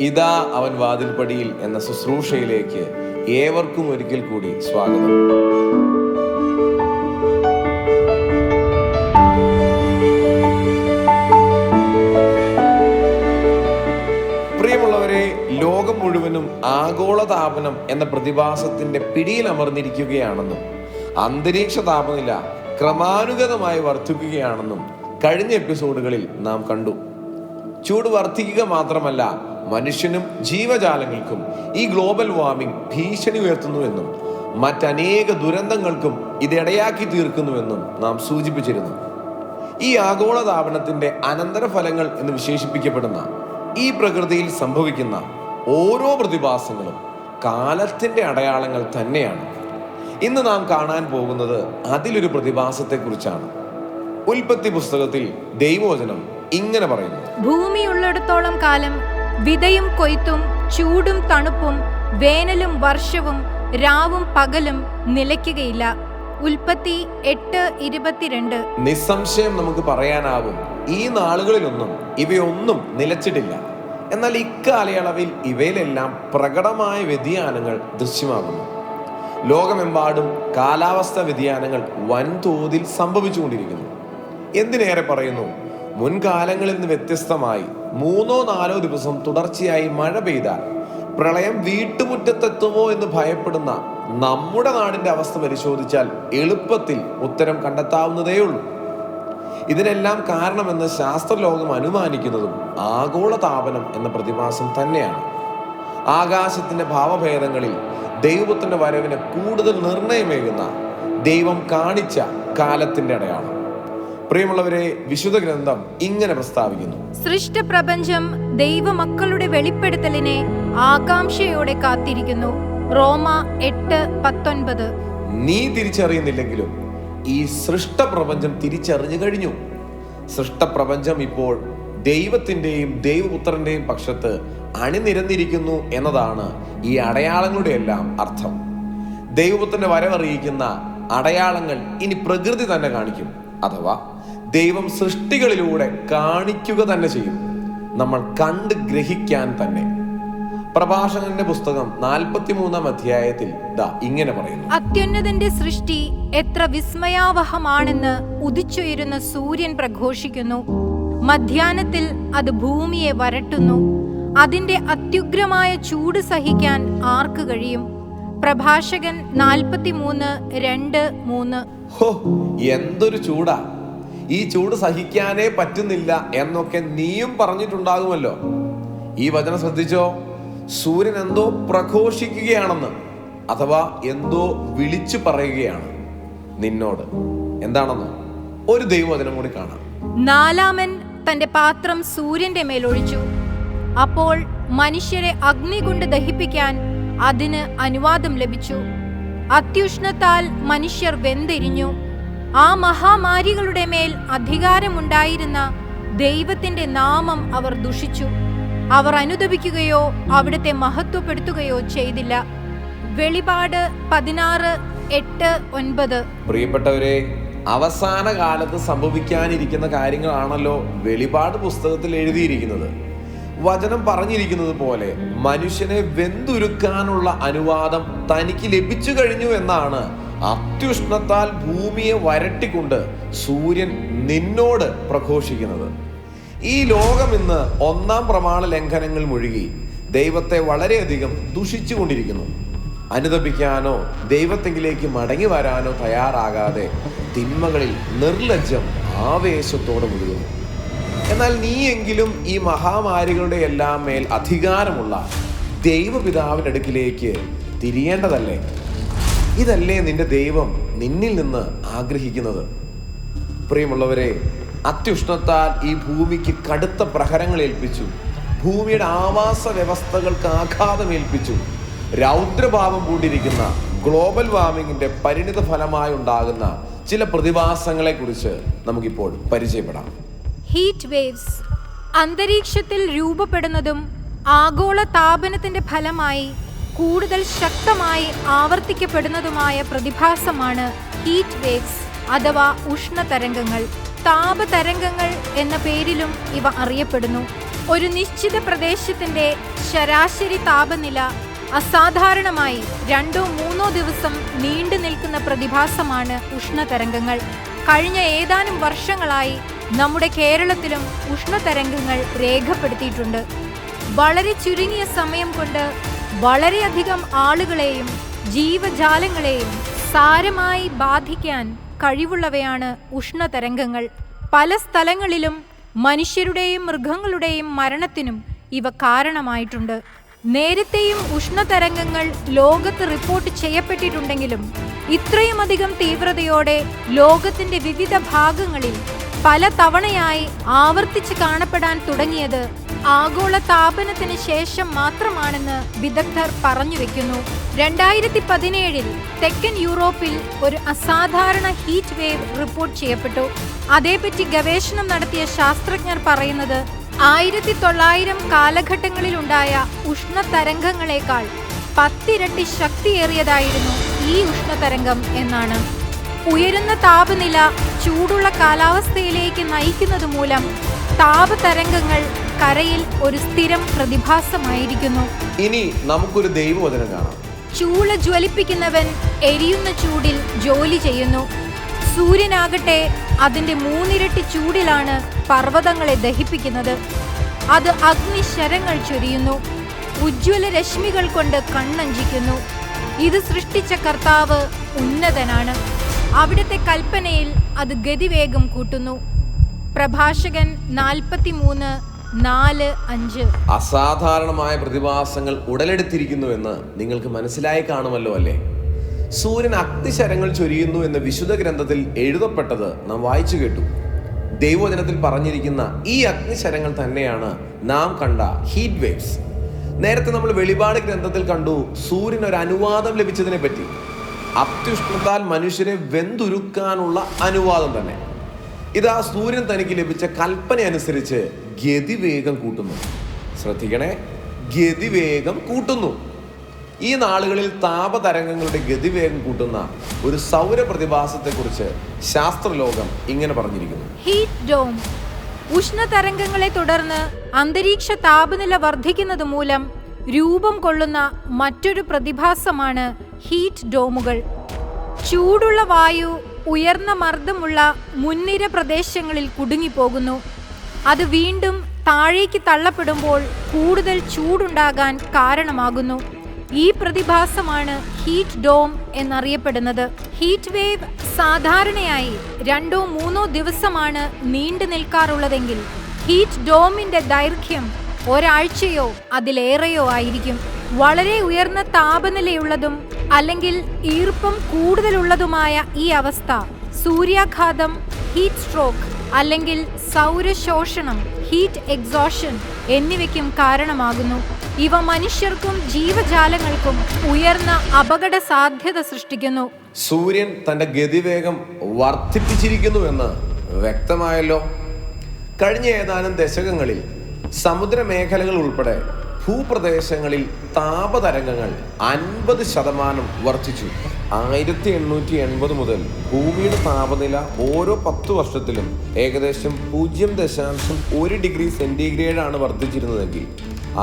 ഇതാ അവൻ വാതിൽപ്പടിയിൽ എന്ന ശുശ്രൂഷയിലേക്ക് ഏവർക്കും ഒരിക്കൽ കൂടി സ്വാഗതം. പ്രിയമുള്ളവരെ ലോകം മുഴുവനും ആഗോളതാപനം എന്ന പ്രതിഭാസത്തിന്റെ പിടിയിലമർന്നിരിക്കുകയാണെന്നും അന്തരീക്ഷ താപനില ക്രമാനുഗതമായി വർദ്ധിക്കുകയാണെന്നും കഴിഞ്ഞ എപ്പിസോഡുകളിൽ നാം കണ്ടു. ചൂട് വർദ്ധിക്കുക മാത്രമല്ല മനുഷ്യനും ജീവജാലങ്ങൾക്കും ഈ ഗ്ലോബൽ വാർമിംഗ് ഭീഷണി ഉയർത്തുന്നുവെന്നും മറ്റനേക ദുരന്തങ്ങൾക്കും ഇതിടയാക്കി തീർക്കുന്നുവെന്നും നാം സൂചിപ്പിച്ചിരുന്നു. ഈ ആഗോളതാപനത്തിന്റെ അനന്തരഫലങ്ങൾ എന്ന് വിശേഷിപ്പിക്കപ്പെടുന്ന ഈ പ്രകൃതിയിൽ സംഭവിക്കുന്ന ഓരോ പ്രതിഭാസങ്ങളും കാലത്തിന്റെ അടയാളങ്ങൾ തന്നെയാണ്. ഇന്ന് നാം കാണാൻ പോകുന്നത് അതിലൊരു പ്രതിഭാസത്തെക്കുറിച്ചാണ്. ഉൽപ്പത്തി പുസ്തകത്തിൽ ദൈവോചനം ഇങ്ങനെ പറയുന്നു. ഭൂമി ഭൂമിയുള്ളിടത്തോളം കാലം വിതയും കൊയ്ത്തും ചൂടും തണുപ്പും വേനലും വർഷവും രാവും പകലും നിലയ്ക്കുകയില്ല. ഉൽപ്പത്തി എട്ട് ഇരുപത്തിരണ്ട്. നിസ്സംശയം നമുക്ക് പറയാനാവും ഈ നാളുകളിലൊന്നും ഇവയൊന്നും നിലച്ചിട്ടില്ല. എന്നാൽ ഇക്കാലയളവിൽ ഇവയിലെല്ലാം പ്രകടമായ വ്യതിയാനങ്ങൾ ദൃശ്യമാകുന്നു. ലോകമെമ്പാടും കാലാവസ്ഥ വ്യതിയാനങ്ങൾ വൻതോതിൽ സംഭവിച്ചുകൊണ്ടിരിക്കുന്നു. എന്തിനേറെ പറയുന്നു? മുൻകാലങ്ങളിൽ നിന്ന് വ്യത്യസ്തമായി മൂന്നോ നാലോ ദിവസം തുടർച്ചയായി മഴ പെയ്താൽ പ്രളയം വീട്ടുമുറ്റത്തെത്തുമോ എന്ന് ഭയപ്പെടുന്ന നമ്മുടെ നാടിന്റെ അവസ്ഥ പരിശോധിച്ചാൽ എളുപ്പത്തിൽ ഉത്തരം കണ്ടെത്താവുന്നതേയുള്ളൂ ഇതിനെല്ലാം കാരണമെന്ന് ശാസ്ത്രലോകം അനുമാനിക്കുന്നതും ആഗോള താപനം എന്ന പ്രതിഭാസം തന്നെയാണ്. ആകാശത്തിന്റെ ഭാവഭേദങ്ങളിൽ ദൈവത്തിന്റെ വരവിന് കൂടുതൽ നിർണയമേകുന്ന ദൈവം കാണിച്ച കാലത്തിന്റെ അടയാളം. പ്രിയമുള്ളവരെ വിശുദ്ധ ഗ്രന്ഥം ഇങ്ങനെ പ്രസ്താവിക്കുന്നു. സൃഷ്ടപ്രപഞ്ചം ദൈവമക്കളുടെ വെളിപ്പെടുത്തലിനെ ആകാംക്ഷയോടെ കാത്തിരിക്കുന്നു. റോമ എട്ട് പത്തൊൻപത്. നീ തിരിച്ചറിയുന്നില്ലെങ്കിലും ഈ സൃഷ്ടപ്രപഞ്ചം തിരിച്ചറിഞ്ഞു കഴിഞ്ഞു. സൃഷ്ടപ്രപഞ്ചം ഇപ്പോൾ ദൈവത്തിന്റെയും ദൈവപുത്രന്റെയും പക്ഷത്ത് അണിനിരന്നിരിക്കുന്നു എന്നതാണ് ഈ അടയാളങ്ങളുടെ എല്ലാം അർത്ഥം. ദൈവപുത്രന്റെ വരവറിയിക്കുന്ന അടയാളങ്ങൾ ഇനി പ്രകൃതി തന്നെ കാണിക്കും അഥവാ ദൈവം സൃഷ്ടികളിലൂടെ കാണിക്കുക തന്നെ ചെയ്യും. നമ്മൾ കണ്ട് ഗ്രഹിക്കാൻ തന്നെ. പ്രഭാഷകന്റെ പുസ്തകം നാൽപ്പത്തിമൂന്നാം അധ്യായത്തിൽ ദാ ഇങ്ങനെ പറയുന്നു. അത്യുന്നതന്റെ സൃഷ്ടി എത്ര വിസ്മയാവഹമാണെന്ന് ഉദിച്ചുയരുന്ന സൂര്യൻ പ്രഘോഷിക്കുന്നു. മധ്യാനത്തിൽ അത് ഭൂമിയെ വരട്ടുന്നു. അതിന്റെ അത്യുഗ്രമായ ചൂട് സഹിക്കാൻ ആർക്ക് കഴിയും? പ്രഭാഷകൻ നാൽപ്പത്തിമൂന്ന് രണ്ട് മൂന്ന്. ഹോ എന്തൊരു ചൂടാ. ഈ ചൂട് സഹിക്കാനേ പറ്റുന്നില്ല എന്നൊക്കെ നീയും പറഞ്ഞിട്ടുണ്ടാകുമല്ലോ. ഈ വചനം ശ്രദ്ധിച്ചോ? സൂര്യൻ എന്തോ പ്രഘോഷിക്കുകയാണെന്ന് അഥവാ എന്തോ വിളിച്ചു പറയുകയാണ് നിന്നോട്. എന്താണെന്ന് ഒരു ദൈവവചനം കൂടി കാണാം. നാലാമൻ തന്റെ പാത്രം സൂര്യന്റെ മേലൊഴിച്ചു. അപ്പോൾ മനുഷ്യരെ അഗ്നി കൊണ്ട് ദഹിപ്പിക്കാൻ അതിന് അനുവാദം ലഭിച്ചു. അത്യുഷ്ണത്താൽ മനുഷ്യർ വെന്തെരിഞ്ഞു. ആ മഹാമാരികളുടെ മേൽ അധികാരമുണ്ടായിരുന്ന ദൈവത്തിന്റെ നാമം അവർ ദുഷിച്ചു. അവർ അനുദപിക്കുകയോ അവിടുത്തെ മഹത്വപ്പെടുത്തുകയോ ചെയ്തില്ല. വെളിപാട് പതിനാറ് എട്ട് ഒൻപത്. പ്രിയപ്പെട്ടവരെ അവസാന കാലത്ത് സംഭവിക്കാനിരിക്കുന്ന കാര്യങ്ങളാണല്ലോ വെളിപാട് പുസ്തകത്തിൽ എഴുതിയിരിക്കുന്നത്. വചനം പറഞ്ഞിരിക്കുന്നത് പോലെ മനുഷ്യനെ വെന്തുരുക്കാനുള്ള അനുവാദം തനിക്ക് ലഭിച്ചു കഴിഞ്ഞു എന്നാണ് അത്യുഷ്ണത്താൽ ഭൂമിയെ വരട്ടിക്കൊണ്ട് സൂര്യൻ നിന്നോട് പ്രഘോഷിക്കുന്നത്. ഈ ലോകം ഇന്ന് ഒന്നാം പ്രമാണ ലംഘനങ്ങൾ മുഴുകി ദൈവത്തെ വളരെയധികം ദുഷിച്ചുകൊണ്ടിരിക്കുന്നു അനുദപിക്കാനോ ദൈവത്തെങ്കിലേക്ക് മടങ്ങി വരാനോ തയ്യാറാകാതെ തിന്മകളിൽ നിർലജ്ജം ആവേശത്തോടെ മുഴുകുന്നു. എന്നാൽ നീയെങ്കിലും ഈ മഹാമാരികളുടെ എല്ലാം മേൽ അധികാരമുള്ള ദൈവപിതാവിന്റെ അടുക്കിലേക്ക് തിരിയേണ്ടതല്ലേ? ഇതല്ലേ നിന്റെ ദൈവം നിന്നിൽ നിന്ന് ആഗ്രഹിക്കുന്നത്? പ്രിയമുള്ളവരെ അത്യുഷ്ണത്താൽ ഈ ഭൂമിക്ക് കടുത്ത പ്രഹരങ്ങൾ ഏൽപ്പിച്ചു. ഭൂമിയുടെ ആവാസ വ്യവസ്ഥകൾക്ക് ആഘാതമേൽപ്പിച്ചു രൗദ്രഭാവം പൂണ്ടിരിക്കുന്ന ഗ്ലോബൽ വാർമിങ്ങിന്റെ പരിണിത ഫലമായി ഉണ്ടാകുന്ന ചില പ്രതിഭാസങ്ങളെ കുറിച്ച് നമുക്കിപ്പോൾ പരിചയപ്പെടാം. ഹീറ്റ് വേവ്സ് അന്തരീക്ഷത്തിൽ രൂപപ്പെടുന്നതും ആഗോള താപനത്തിന്റെ ഫലമായി കൂടുതൽ ശക്തമായി ആവർത്തിക്കപ്പെടുന്നതുമായ പ്രതിഭാസമാണ് ഹീറ്റ് വേവ്സ് അഥവാ ഉഷ്ണതരംഗങ്ങൾ താപതരംഗങ്ങൾ എന്ന പേരിലും ഇവ അറിയപ്പെടുന്നു. ഒരു നിശ്ചിത പ്രദേശത്തിന്റെ ശരാശരി താപനില അസാധാരണമായി രണ്ടോ മൂന്നോ ദിവസം നീണ്ടു നിൽക്കുന്ന പ്രതിഭാസമാണ് ഉഷ്ണതരംഗങ്ങൾ കഴിഞ്ഞ ഏതാനും വർഷങ്ങളായി നമ്മുടെ കേരളത്തിലും ഉഷ്ണതരംഗങ്ങൾ രേഖപ്പെടുത്തിയിട്ടുണ്ട്. വളരെ ചുരുങ്ങിയ സമയം കൊണ്ട് വളരെയധികം ആളുകളെയും ജീവജാലങ്ങളെയും സാരമായി ബാധിക്കാൻ കഴിവുള്ളവയാണ് ഉഷ്ണതരംഗങ്ങൾ. പല സ്ഥലങ്ങളിലും മനുഷ്യരുടെയും മൃഗങ്ങളുടെയും മരണത്തിനും ഇവ കാരണമായിട്ടുണ്ട്. നേരത്തെയും ഉഷ്ണതരംഗങ്ങൾ ലോകത്ത് റിപ്പോർട്ട് ചെയ്യപ്പെട്ടിട്ടുണ്ടെങ്കിലും ഇത്രയുമധികം തീവ്രതയോടെ ലോകത്തിന്റെ വിവിധ ഭാഗങ്ങളിൽ പല തവണയായി ആവർത്തിച്ച് കാണപ്പെടാൻ തുടങ്ങിയത് ആഗോള താപനത്തിന് ശേഷം മാത്രമാണെന്ന് വിദഗ്ധർ പറഞ്ഞു വെക്കുന്നു. രണ്ടായിരത്തി പതിനേഴിൽ തെക്കൻ യൂറോപ്പിൽ ഒരു അസാധാരണ ഹീറ്റ് വേവ് റിപ്പോർട്ട് ചെയ്യപ്പെട്ടു. അതേപറ്റി ഗവേഷണം നടത്തിയ ശാസ്ത്രജ്ഞർ പറയുന്നത് ആയിരത്തി തൊള്ളായിരം കാലഘട്ടങ്ങളിലുണ്ടായ ഉഷ്ണതരംഗങ്ങളെക്കാൾ പത്തിരട്ടി ശക്തിയേറിയതായിരുന്നു ഈ ഉഷ്ണതരംഗം എന്നാണ്. ഉയരുന്ന താപനില ചൂടുള്ള കാലാവസ്ഥയിലേക്ക് നയിക്കുന്നത് മൂലം താപതരംഗങ്ങൾ കരയിൽ ഒരു സ്ഥിരം പ്രതിഭാസമായിരിക്കുന്നു. ഇനി നമുക്കൊരു ദൈവവചനം കാണാം. ചൂള ജ്വലിപ്പിക്കുന്നവൻ എരിയുന്ന ചൂടിൽ ജോലി ചെയ്യുന്നു. സൂര്യനാകട്ടെ അതിന്റെ മൂന്നിരട്ടി ചൂടിലാണ് പർവതങ്ങളെ ദഹിപ്പിക്കുന്നത്. അത് അഗ്നിശരങ്ങൾ ചൊരിയുന്നു. ഉജ്ജ്വല രശ്മികൾ കൊണ്ട് കണ്ണഞ്ചിക്കുന്നു. ഇത് സൃഷ്ടിച്ച കർത്താവ് ഉന്നതനാണ്. അവിടുത്തെ കൽപ്പനയിൽ അത് ഗതിവേഗം കൂട്ടുന്നു. പ്രഭാഷകൻ നാൽപ്പത്തിമൂന്ന് നാല് അഞ്ച്. അസാധാരണമായ പ്രതിഭാസങ്ങൾ ഉടലെടുത്തിരിക്കുന്നുവെന്ന് നിങ്ങൾക്ക് മനസ്സിലായി കാണുമല്ലോ അല്ലേ? സൂര്യൻ അഗ്നിശരങ്ങൾ ചൊരിയുന്നു എന്ന് വിശുദ്ധ ഗ്രന്ഥത്തിൽ എഴുതപ്പെട്ടത് നാം വായിച്ചു കേട്ടു. ദൈവജനത്തിൽ പറഞ്ഞിരിക്കുന്ന ഈ അഗ്നിശരങ്ങൾ തന്നെയാണ് നാം കണ്ട ഹീറ്റ് വേവ്സ് നേരത്തെ നമ്മൾ വെളിപാട് ഗ്രന്ഥത്തിൽ കണ്ടു സൂര്യൻ ഒരു അനുവാദം ലഭിച്ചതിനെ പറ്റി അത്യുഷ്ണത്താൽ മനുഷ്യരെ വെന്തുരുക്കാനുള്ള അനുവാദം തന്നെ. ഇതാ സൂര്യൻ തനിക്ക് ലഭിച്ച കൽപ്പന അനുസരിച്ച് ഗതിവേഗം കൂട്ടുന്നു. ശ്രദ്ധിക്കണേ ഗതിവേഗം കൂട്ടുന്നു. ഈ നാളുകളിൽ താപതരംഗങ്ങളുടെ ഗതിവേഗം കൂട്ടുന്ന ഒരു സൗര പ്രതിഭാസത്തെക്കുറിച്ച് ശാസ്ത്രലോകം ഇങ്ങനെ പറഞ്ഞിരിക്കുന്നു. ഹീറ്റ് ഡോം ഉഷ്ണതരംഗങ്ങളെ തുടർന്ന് അന്തരീക്ഷ താപനില വർദ്ധിക്കുന്നത് മൂലം രൂപം കൊള്ളുന്ന മറ്റൊരു പ്രതിഭാസമാണ് ഹീറ്റ് ഡോമുകൾ. ചൂടുള്ള വായു ഉയർന്ന മർദ്ദമുള്ള മുൻനിര പ്രദേശങ്ങളിൽ കുടുങ്ങിപ്പോകുന്നു. അത് വീണ്ടും താഴേക്ക് തള്ളപ്പെടുമ്പോൾ കൂടുതൽ ചൂടുണ്ടാകാൻ കാരണമാകുന്നു. ഈ പ്രതിഭാസമാണ് ഹീറ്റ് ഡോം എന്നറിയപ്പെടുന്നത്. ഹീറ്റ് വേവ് സാധാരണയായി രണ്ടോ മൂന്നോ ദിവസമാണ് നീണ്ടു നിൽക്കാറുള്ളതെങ്കിൽ ഹീറ്റ് ഡോമിന്റെ ദൈർഘ്യം ഒരാഴ്ചയോ അതിലേറെയോ ആയിരിക്കും. വളരെ ഉയർന്ന താപനിലയുള്ളതും അല്ലെങ്കിൽ ഈർപ്പം കൂടുതലുള്ളതുമായ ഈ അവസ്ഥ. സൂര്യാഘാതം ഹീറ്റ് സ്ട്രോക്ക് അല്ലെങ്കിൽ സൗരശോഷണം ഹീറ്റ് എക്സോഷൻ എന്നിവയ്ക്കും കാരണമാകുന്നു. ഇവ മനുഷ്യർക്കും ജീവജാലങ്ങൾക്കും ഉയർന്ന അപകട സാധ്യത സൃഷ്ടിക്കുന്നു. സൂര്യൻ തന്റെ ഗതിവേഗം വർദ്ധിപ്പിച്ചിരിക്കുന്നു എന്ന് വ്യക്തമായല്ലോ. കഴിഞ്ഞ ഏതാനും ദശകങ്ങളിൽ സമുദ്രമേഖലകൾ ഉൾപ്പെടെ ഭൂപ്രദേശങ്ങളിൽ താപതരംഗങ്ങൾ അൻപത് ശതമാനം വർദ്ധിച്ചു. ആയിരത്തി എണ്ണൂറ്റി എൺപത് മുതൽ ഭൂമിയുടെ താപനില ഓരോ പത്ത് വർഷത്തിലും ഏകദേശം പൂജ്യം ദശാംശം ഒരു ഡിഗ്രി സെന്റിഗ്രേഡാണ് വർദ്ധിച്ചിരുന്നതെങ്കിൽ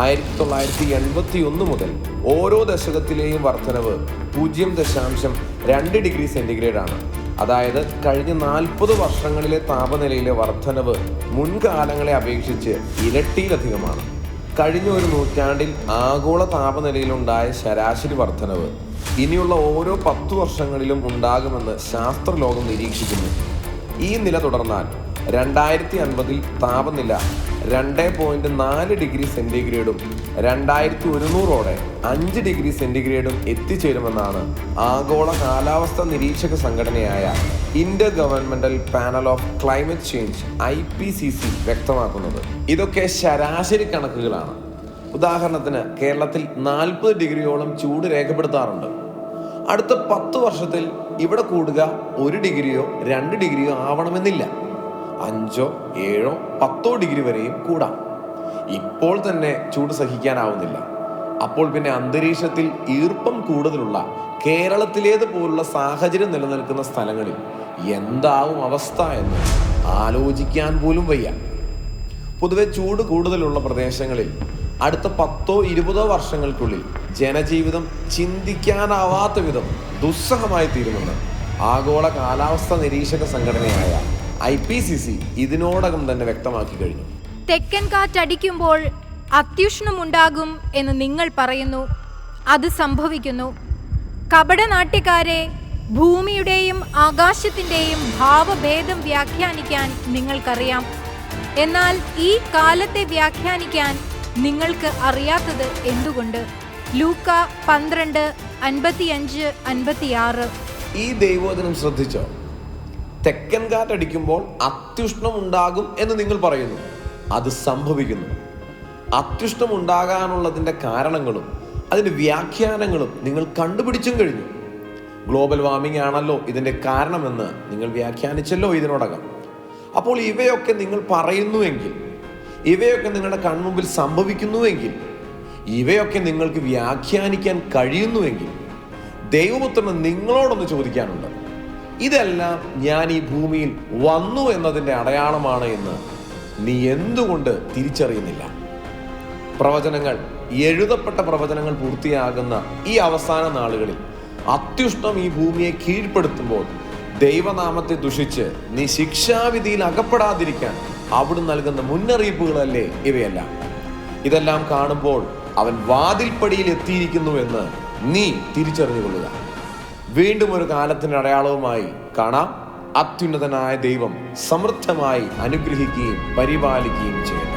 ആയിരത്തി തൊള്ളായിരത്തി എൺപത്തി ഒന്ന് മുതൽ ഓരോ ദശകത്തിലെയും വർധനവ് പൂജ്യം ദശാംശം രണ്ട് ഡിഗ്രി സെന്റിഗ്രേഡാണ്. അതായത് കഴിഞ്ഞ നാൽപ്പത് വർഷങ്ങളിലെ താപനിലയിലെ വർധനവ് മുൻകാലങ്ങളെ അപേക്ഷിച്ച് ഇരട്ടിയിലധികമാണ്. കഴിഞ്ഞ ഒരു നൂറ്റാണ്ടിൽ ആഗോള താപനിലയിലുണ്ടായ ശരാശരി വർധനവ് ഇനിയുള്ള ഓരോ പത്തു വർഷങ്ങളിലും ഉണ്ടാകുമെന്ന് ശാസ്ത്രലോകം നിരീക്ഷിക്കുന്നു. ഈ നില തുടർന്നാൽ രണ്ടായിരത്തി അൻപതിൽ താപനില രണ്ട് പോയിന്റ് നാല് ഡിഗ്രി സെന്റിഗ്രേഡും രണ്ടായിരത്തി ഒരുന്നൂറോടെ അഞ്ച് ഡിഗ്രി സെന്റിഗ്രേഡും എത്തിച്ചേരുമെന്നാണ് ആഗോള കാലാവസ്ഥ നിരീക്ഷക സംഘടനയായ intergovernmental panel of climate change I P C C വ്യക്തമാക്കുന്നത്. ഇതൊക്കെ ശരാശരി കണക്കുകളാണ്. ഉദാഹരണത്തിന് കേരളത്തിൽ നാൽപ്പത് ഡിഗ്രിയോളം ചൂട് രേഖപ്പെടുത്താറുണ്ട്. അടുത്ത പത്ത് വർഷത്തിൽ ഇവിടെ കൂടുക ഒരു ഡിഗ്രിയോ രണ്ട് ഡിഗ്രിയോ ആവണമെന്നില്ല. അഞ്ചോ ഏഴോ പത്തോ ഡിഗ്രി വരെയും കൂടാം. ഇപ്പോൾ തന്നെ ചൂട് സഹിക്കാനാവുന്നില്ല. അപ്പോൾ പിന്നെ അന്തരീക്ഷത്തിൽ ഈർപ്പം കൂടുതലുള്ള കേരളത്തിലേത് പോലുള്ള സാഹചര്യം നിലനിൽക്കുന്ന സ്ഥലങ്ങളിൽ എന്താവും അവസ്ഥ എന്ന് ആലോചിക്കാൻ പോലും വയ്യ. പൊതുവെ ചൂട് കൂടുതലുള്ള പ്രദേശങ്ങളിൽ അടുത്ത പത്തോ ഇരുപതോ വർഷങ്ങൾക്കുള്ളിൽ ജനജീവിതം ചിന്തിക്കാനാവാത്ത വിധം ദുസ്സഹമായി തീരുമെന്ന് ആഗോള കാലാവസ്ഥ നിരീക്ഷക സംഘടനയായ ഐ പി സി സി ഇതിനോടകം തന്നെ വ്യക്തമാക്കി കഴിഞ്ഞു. തെക്കൻ കാറ്റടിക്കുമ്പോൾ അത്യുഷ്ണമുണ്ടാകും എന്ന് നിങ്ങൾ പറയുന്നു. അത് സംഭവിക്കുന്നു. കപടനാട്യക്കാരെ ഭൂമിയുടെയും ആകാശത്തിന്റെയും ഭാവഭേദം വ്യാഖ്യാനിക്കാൻ നിങ്ങൾക്കറിയാം. എന്നാൽ ഈ കാലത്തെ വ്യാഖ്യാനിക്കാൻ നിങ്ങൾക്ക് അറിയാത്തത് എന്തുകൊണ്ട്? ലൂക്ക പന്ത്രണ്ട് അൻപത്തിയഞ്ച് അൻപത്തിയാറ്. ഈ ദൈവോദനം ശ്രദ്ധിച്ചോ? തെക്കൻ കാറ്റടിക്കുമ്പോൾ അത്യുഷ്ണം ഉണ്ടാകും എന്ന് നിങ്ങൾ പറയുന്നു. അത് സംഭവിക്കുന്നു. അത്യുഷ്ണം ഉണ്ടാകാനുള്ളതിന്റെ കാരണങ്ങളും അതിന്റെ വ്യാഖ്യാനങ്ങളും നിങ്ങൾ കണ്ടുപിടിച്ചും കഴിഞ്ഞു. ഗ്ലോബൽ വാർമിംഗ് ആണല്ലോ ഇതിന്റെ കാരണമെന്ന് നിങ്ങൾ വ്യാഖ്യാനിച്ചല്ലോ ഇതിനോടകം. അപ്പോൾ ഇവയൊക്കെ നിങ്ങൾ പറയുന്നുവെങ്കിൽ ഇവയൊക്കെ നിങ്ങളുടെ കൺമുമ്പിൽ സംഭവിക്കുന്നുവെങ്കിൽ ഇവയൊക്കെ നിങ്ങൾക്ക് വ്യാഖ്യാനിക്കാൻ കഴിയുന്നുവെങ്കിൽ ദൈവപുത്രന് നിങ്ങളോടൊന്ന് ചോദിക്കാനുണ്ട്. ഇതെല്ലാം ഞാൻ ഈ ഭൂമിയിൽ വന്നു എന്നതിന്റെ അടയാളമാണ് എന്ന് നീ എന്തുകൊണ്ട് തിരിച്ചറിയുന്നില്ല? പ്രവചനങ്ങൾ എഴുതപ്പെട്ട പ്രവചനങ്ങൾ പൂർത്തിയാകുന്ന ഈ അവസാന നാളുകളിൽ അത്യുഷ്ണം ഈ ഭൂമിയെ കീഴ്പ്പെടുത്തുമ്പോൾ ദൈവനാമത്തെ ദുഷിച്ച് നീ ശിക്ഷാവിധിയിൽ അകപ്പെടാതിരിക്കാൻ അവിടുന്ന് നൽകുന്ന മുന്നറിയിപ്പുകളല്ലേ ഇവയെല്ലാം. ഇതെല്ലാം കാണുമ്പോൾ അവൻ വാതിൽപ്പടിയിൽ എത്തിയിരിക്കുന്നു എന്ന് നീ തിരിച്ചറിഞ്ഞുകൊള്ളുക. വീണ്ടും ഒരു കാലത്തിന്റെ അടയാളവുമായി കാണാം. അത്യുന്നതനായ ദൈവം സമൃദ്ധമായി അനുഗ്രഹിക്കുകയും പരിപാലിക്കുകയും ചെയ്യും